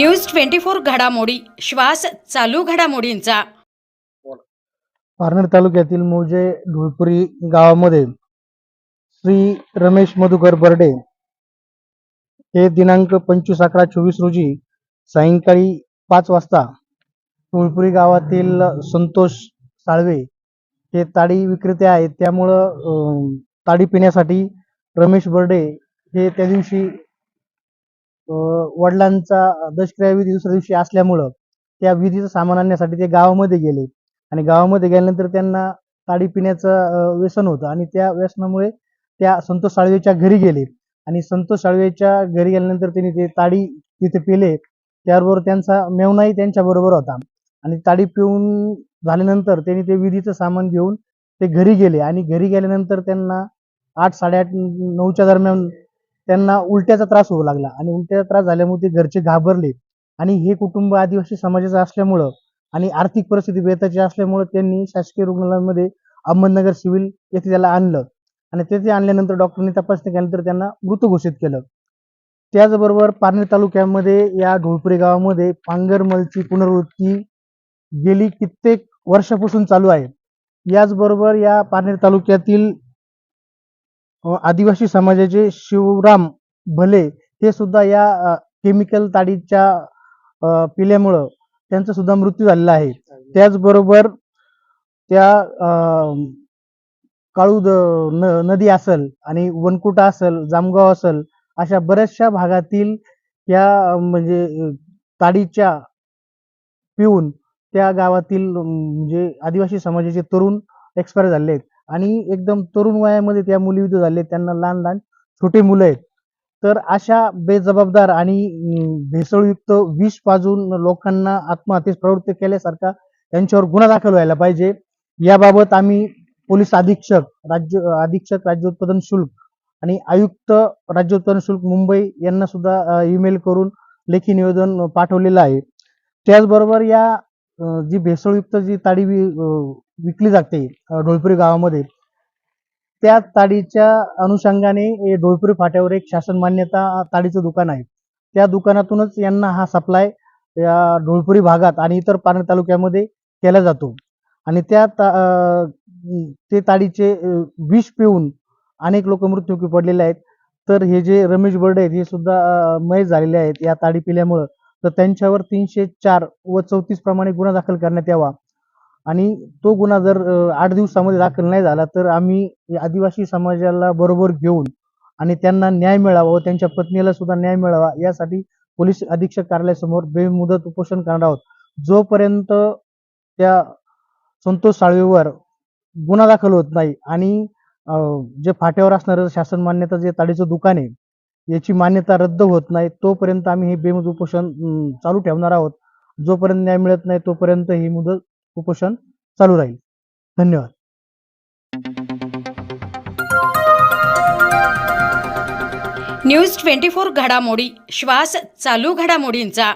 News twenty four घडामोडी. श्वास चालू घडामोडींचा. पारनेर तालुक्यातील मौजे ढोळपुरी गावामध्ये श्री रमेश मधुकर बर्डे हे दिनांक पंचवीस अकरा चोवीस रोजी सायंकाळी पाच वाजता ढोळपुरी गावातील संतोष साळवे हे ताडी विक्रेते आहेत. त्यामुळं ताडी पिण्यासाठी रमेश बर्डे हे त्या दिवशी वडिलांचा दशक्रिया विधी दुसऱ्या दिवशी असल्यामुळं त्या विधीचं सामान आणण्यासाठी ते गावामध्ये गेले. आणि गावामध्ये गेल्यानंतर त्यांना ताडी पिण्याचं व्यसन होतं. आणि त्या व्यसनामुळे त्या संतोष साळवेच्या घरी गेले. आणि संतोष साळवेच्या घरी गेल्यानंतर त्यांनी ते ताडी तिथे पिले. त्याबरोबर त्यांचा मेवणाही त्यांच्या बरोबर होता. आणि ताडी पिऊन झाल्यानंतर त्यांनी ते विधीचं सामान घेऊन ते घरी गेले. आणि घरी गेल्यानंतर त्यांना आठ साडेआठ नऊच्या दरम्यान त्यांना उलट्याचा त्रास होऊ लागला. आणि उलट्याचा त्रास झाल्यामुळे ते घरचे घाबरले. आणि हे कुटुंब आदिवासी समाजाचं असल्यामुळं आणि आर्थिक परिस्थिती बेताची असल्यामुळे त्यांनी शासकीय रुग्णालयामध्ये अहमदनगर सिव्हिल येथे त्याला आणलं. आणि तेथे आणल्यानंतर डॉक्टरने तपासणी केल्यानंतर त्यांना मृत घोषित केलं. त्याचबरोबर पारनेर तालुक्यामध्ये या ढोळपुरे गावामध्ये पांगरमलची पुनर्वृत्ती गेली कित्येक वर्षापासून चालू आहे. याचबरोबर या पारनेर तालुक्यातील आदिवासी समाजाचे शिवराम भले हे सुद्धा या केमिकल ताडीच्या पिल्यामुळं त्यांचा सुद्धा मृत्यू झालेला आहे. त्याचबरोबर त्या काळूद न- नदी असल आणि वनकुटा असल जामगाव असल अशा बऱ्याचशा भागातील या म्हणजे ताडीच्या पिऊन त्या गावातील म्हणजे आदिवासी समाजाचे तरुण एक्सपायर झाले आहेत आणि एकदम तरुण वयामध्ये त्या मुली युद्ध झाले त्यांना लहान लहान छोटे मुलं आहेत. तर अशा बेजबाबदार आणि भेसळयुक्त विष पाजून लोकांना आत्महत्येस प्रवृत्त केल्यासारखा त्यांच्यावर गुन्हा दाखल व्हायला पाहिजे. याबाबत आम्ही पोलीस अधीक्षक राज्य अधीक्षक राज्य उत्पादन शुल्क आणि आयुक्त राज्य उत्पादन शुल्क मुंबई यांना सुद्धा ईमेल करून लेखी निवेदन पाठवलेलं आहे. त्याचबरोबर या जी भेसळयुक्त जी ताडी विकली जाते अं, ढोळपुरी गावामध्ये. त्या ताडीच्या अनुषंगाने हे फाट्यावर एक शासन मान्यता ताडीचं दुकान आहे. त्या दुकानातूनच यांना हा सप्लाय या ढोळपुरी भागात आणि इतर पारनेर तालुक्यामध्ये केला जातो. आणि त्या ता- ते ताडीचे विष पिऊन अनेक लोक मृत्युमुखी पडलेले आहेत. तर हे जे रमेश बर्डे आहेत हे सुद्धा मय झालेले आहेत या ताडी पिल्यामुळं. तर त्यांच्यावर तीनशे चार व चौतीस प्रमाणे गुन्हा दाखल करण्यात यावा. आणि तो गुन्हा जर आठ दिवसामध्ये दाखल नाही झाला तर आम्ही आदिवासी समाजाला बरोबर घेऊन आणि त्यांना न्याय मिळावा व त्यांच्या पत्नीला सुद्धा न्याय मिळावा यासाठी पोलीस अधीक्षक कार्यालयासमोर बेमुदत उपोषण करणार आहोत. जोपर्यंत त्या संतोष साळवेवर गुन्हा दाखल होत नाही आणि जे फाट्यावर असणारं शासन मान्यता जे ताडीचं दुकान आहे याची मान्यता रद्द होत नाही तोपर्यंत आम्ही हे बेमुदत उपोषण चालू ठेवणार आहोत. जोपर्यंत न्याय मिळत नाही तोपर्यंत ही मुदत उपोषण चालू राहील. धन्यवाद. न्यूज ट्वेंटी फोर घडामोडी. श्वास चालू घडामोडींचा.